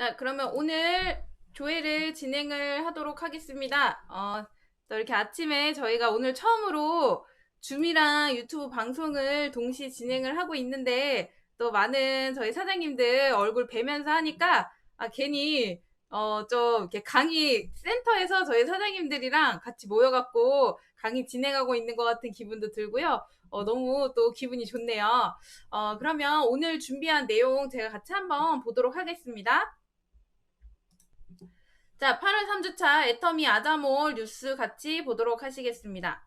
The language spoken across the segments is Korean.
자, 그러면 오늘 조회를 진행을 하도록 하겠습니다. 어, 또 이렇게 아침에 저희가 오늘 처음으로 줌이랑 유튜브 방송을 동시 진행을 하고 있는데 또 많은 저희 사장님들 얼굴 뵈면서 하니까 아, 괜히 어, 좀 이렇게 강의 센터에서 저희 사장님들이랑 같이 모여갖고 강의 진행하고 있는 것 같은 기분도 들고요. 어, 너무 또 기분이 좋네요. 어, 그러면 오늘 준비한 내용 제가 같이 한번 보도록 하겠습니다. 자, 8월 3주차 애터미 아자몰 뉴스 같이 보도록 하시겠습니다.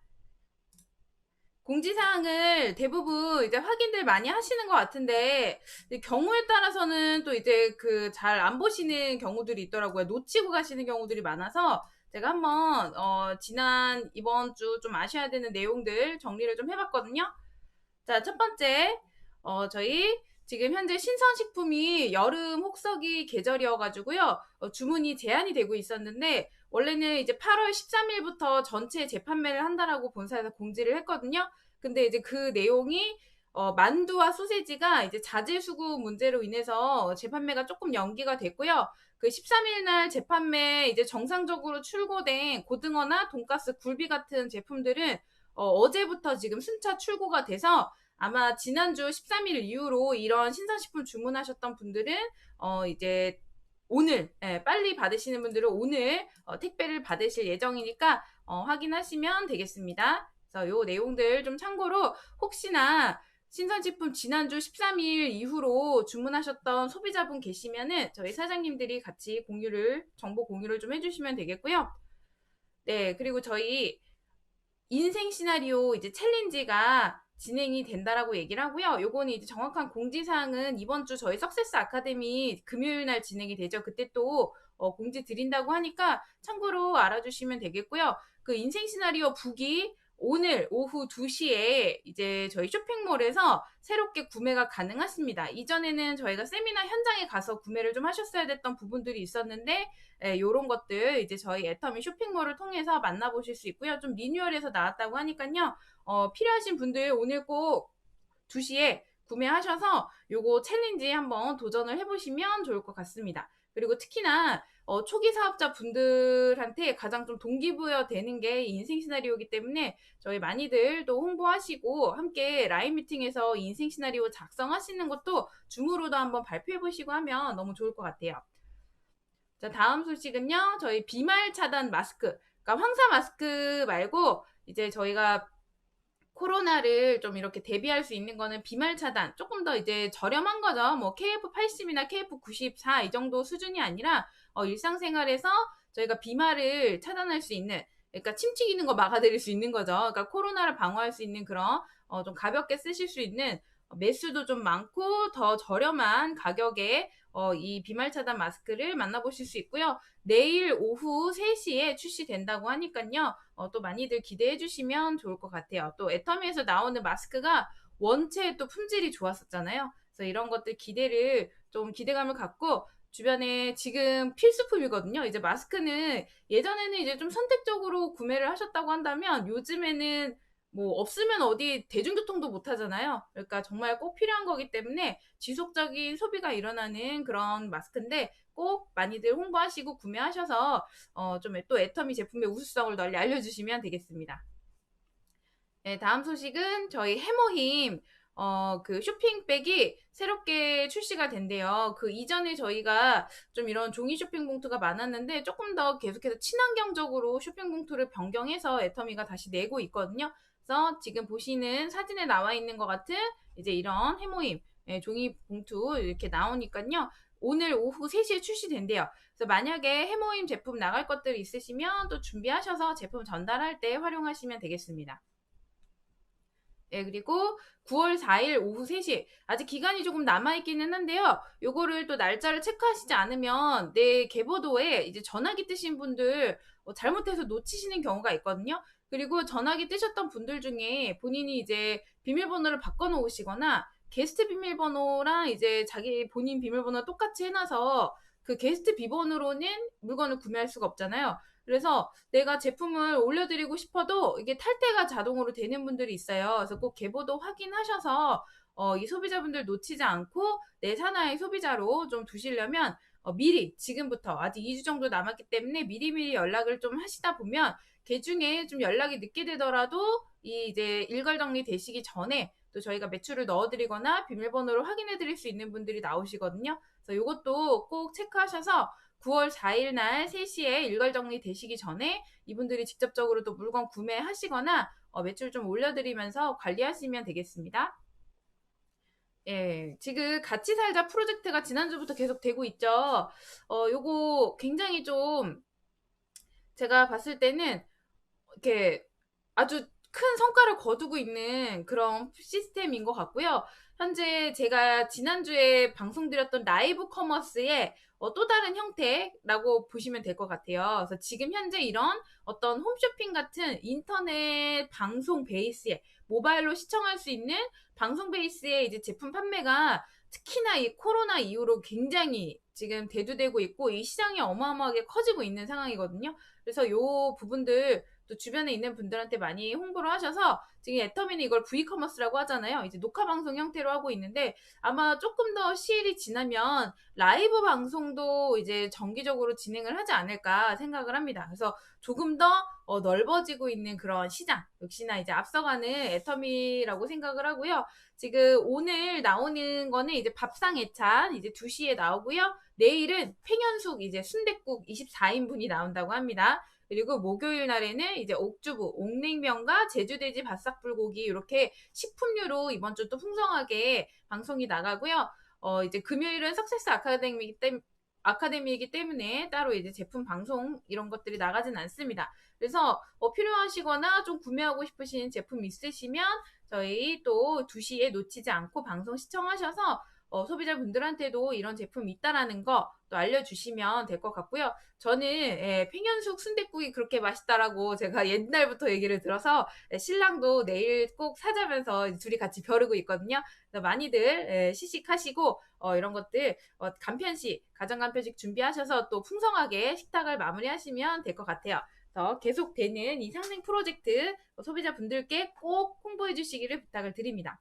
공지사항을 대부분 이제 확인들 많이 하시는 것 같은데, 경우에 따라서는 또 이제 그 잘 안 보시는 경우들이 있더라고요. 놓치고 가시는 경우들이 많아서, 제가 한번, 어, 지난 이번 주 좀 아셔야 되는 내용들 정리를 좀 해봤거든요. 자, 첫 번째, 어, 저희 지금 현재 신선식품이 여름 혹서기 계절이어가지고요. 어, 주문이 제한이 되고 있었는데 원래는 이제 8월 13일부터 전체 재판매를 한다라고 본사에서 공지를 했거든요. 근데 이제 그 내용이 어, 만두와 소세지가 이제 자재 수급 문제로 인해서 재판매가 조금 연기가 됐고요. 그 13일 날 재판매 이제 정상적으로 출고된 고등어나 돈가스, 굴비 같은 제품들은 어, 제부터 지금 순차 출고가 돼서 아마 지난주 13일 이후로 이런 신선식품 주문하셨던 분들은 어 이제 오늘 예, 빨리 받으시는 분들은 오늘 어, 택배를 받으실 예정이니까 어, 확인하시면 되겠습니다. 그래서 요 내용들 좀 참고로 혹시나 신선식품 지난주 13일 이후로 주문하셨던 소비자분 계시면은 저희 사장님들이 같이 공유를 정보 공유를 좀 해주시면 되겠고요. 네 그리고 저희 인생 시나리오 이제 챌린지가 진행이 된다라고 얘기를 하고요. 요거는 이제 정확한 공지사항은 이번 주 저희 석세스 아카데미 금요일 날 진행이 되죠. 그때 또 어, 공지 드린다고 하니까 참고로 알아주시면 되겠고요. 그 인생 시나리오 북이 오늘 오후 2시에 이제 저희 쇼핑몰에서 새롭게 구매가 가능하십니다. 이전에는 저희가 세미나 현장에 가서 구매를 좀 하셨어야 됐던 부분들이 있었는데 예, 요런 것들 이제 저희 애터미 쇼핑몰을 통해서 만나보실 수 있고요. 좀 리뉴얼해서 나왔다고 하니까요. 어, 필요하신 분들 오늘 꼭 2시에 구매하셔서 요거 챌린지 한번 도전을 해보시면 좋을 것 같습니다. 그리고 특히나 어, 초기 사업자 분들한테 가장 좀 동기부여 되는 게 인생 시나리오이기 때문에 저희 많이들 도 홍보하시고 함께 라인 미팅에서 인생 시나리오 작성하시는 것도 줌으로도 한번 발표해 보시고 하면 너무 좋을 것 같아요. 자, 다음 소식은요. 저희 비말 차단 마스크. 그러니까 황사 마스크 말고 이제 저희가 코로나를 좀 이렇게 대비할 수 있는 거는 비말 차단 조금 더 이제 저렴한 거죠. 뭐 KF80이나 KF94 이 정도 수준이 아니라 어, 일상생활에서 저희가 비말을 차단할 수 있는 그러니까 침 튀기는 거 막아드릴 수 있는 거죠. 그러니까 코로나를 방어할 수 있는 그런 어, 좀 가볍게 쓰실 수 있는 매수도 좀 많고 더 저렴한 가격에 어, 이 비말 차단 마스크를 만나보실 수 있고요. 내일 오후 3시에 출시된다고 하니까요. 어, 또 많이들 기대해 주시면 좋을 것 같아요. 또 애터미에서 나오는 마스크가 원체 또 품질이 좋았었잖아요. 그래서 이런 것들 기대를 좀 기대감을 갖고 주변에 지금 필수품이거든요. 이제 마스크는 예전에는 이제 좀 선택적으로 구매를 하셨다고 한다면 요즘에는 뭐 없으면 어디 대중교통도 못 하잖아요. 그러니까 정말 꼭 필요한 거기 때문에 지속적인 소비가 일어나는 그런 마스크인데 꼭 많이들 홍보하시고 구매하셔서 어, 좀 또 애터미 제품의 우수성을 널리 알려주시면 되겠습니다. 네, 다음 소식은 저희 해모힘 어, 그 쇼핑백이 새롭게 출시가 된대요. 그 이전에 저희가 좀 이런 종이 쇼핑 봉투가 많았는데 조금 더 계속해서 친환경적으로 쇼핑 봉투를 변경해서 애터미가 다시 내고 있거든요. 그래서 지금 보시는 사진에 나와 있는 것 같은 이제 이런 해모임 예, 종이 봉투 이렇게 나오니까요. 오늘 오후 3시에 출시된대요. 그래서 만약에 해모임 제품 나갈 것들 있으시면 또 준비하셔서 제품 전달할 때 활용하시면 되겠습니다. 예, 그리고 9월 4일 오후 3시. 아직 기간이 조금 남아있기는 한데요. 요거를 또 날짜를 체크하시지 않으면 내 계보도에 이제 전화기 뜨신 분들 어, 잘못해서 놓치시는 경우가 있거든요. 그리고 전화기 뜨셨던 분들 중에 본인이 이제 비밀번호를 바꿔놓으시거나 게스트 비밀번호랑 이제 자기 본인 비밀번호 똑같이 해놔서 그 게스트 비번으로는 물건을 구매할 수가 없잖아요. 그래서 내가 제품을 올려드리고 싶어도 이게 탈퇴가 자동으로 되는 분들이 있어요. 그래서 꼭 계보도 확인하셔서 어, 이 소비자분들 놓치지 않고 내 산하의 소비자로 좀 두시려면 어, 미리 지금부터 아직 2주 정도 남았기 때문에 미리미리 연락을 좀 하시다 보면 개 중에 좀 연락이 늦게 되더라도 이 이제 일괄 정리 되시기 전에 또 저희가 매출을 넣어드리거나 비밀번호를 확인해 드릴 수 있는 분들이 나오시거든요. 그래서 이것도 꼭 체크하셔서 9월 4일 날 3시에 일괄 정리 되시기 전에 이분들이 직접적으로 또 물건 구매하시거나 어, 매출 좀 올려드리면서 관리하시면 되겠습니다. 예, 지금 같이 살자 프로젝트가 지난주부터 계속 되고 있죠. 어, 요거 굉장히 좀 제가 봤을 때는 이렇게 아주 큰 성과를 거두고 있는 그런 시스템인 것 같고요. 현재 제가 지난주에 방송드렸던 라이브 커머스의 어, 또 다른 형태라고 보시면 될 것 같아요. 그래서 지금 현재 이런 어떤 홈쇼핑 같은 인터넷 방송 베이스에 모바일로 시청할 수 있는 방송 베이스의 이제 제품 판매가 특히나 이 코로나 이후로 굉장히 지금 대두되고 있고 이 시장이 어마어마하게 커지고 있는 상황이거든요. 그래서 요 부분들 또 주변에 있는 분들한테 많이 홍보를 하셔서 지금 애터미는 이걸 V커머스라고 하잖아요. 이제 녹화 방송 형태로 하고 있는데 아마 조금 더 시일이 지나면 라이브 방송도 이제 정기적으로 진행을 하지 않을까 생각을 합니다. 그래서 조금 더 어, 넓어지고 있는 그런 시장 역시나 이제 앞서가는 애터미라고 생각을 하고요. 지금 오늘 나오는 거는 이제 밥상 애찬 이제 2시에 나오고요. 내일은 팽현숙 이제 순댓국 24인분이 나온다고 합니다. 그리고 목요일 날에는 이제 옥주부, 옥냉면과 제주돼지 바 싹불고기 이렇게 식품류로 이번 주 또 풍성하게 방송이 나가고요. 어, 이제 금요일은 석세스 아카데미이기 때문에 아카데미이기 때문에 따로 이제 제품 방송 이런 것들이 나가진 않습니다. 그래서 어, 필요하시거나 좀 구매하고 싶으신 제품 있으시면 저희 또 2시에 놓치지 않고 방송 시청하셔서 어, 소비자분들한테도 이런 제품이 있다라는 거 또 알려주시면 될 것 같고요. 저는 예, 팽현숙 순댓국이 그렇게 맛있다라고 제가 옛날부터 얘기를 들어서 예, 신랑도 내일 꼭 사자면서 둘이 같이 벼르고 있거든요. 많이들 예, 시식하시고 어, 이런 것들 어, 간편식, 가정 간편식 준비하셔서 또 풍성하게 식탁을 마무리하시면 될 것 같아요. 더 계속되는 이 상생 프로젝트 소비자분들께 꼭 홍보해 주시기를 부탁을 드립니다.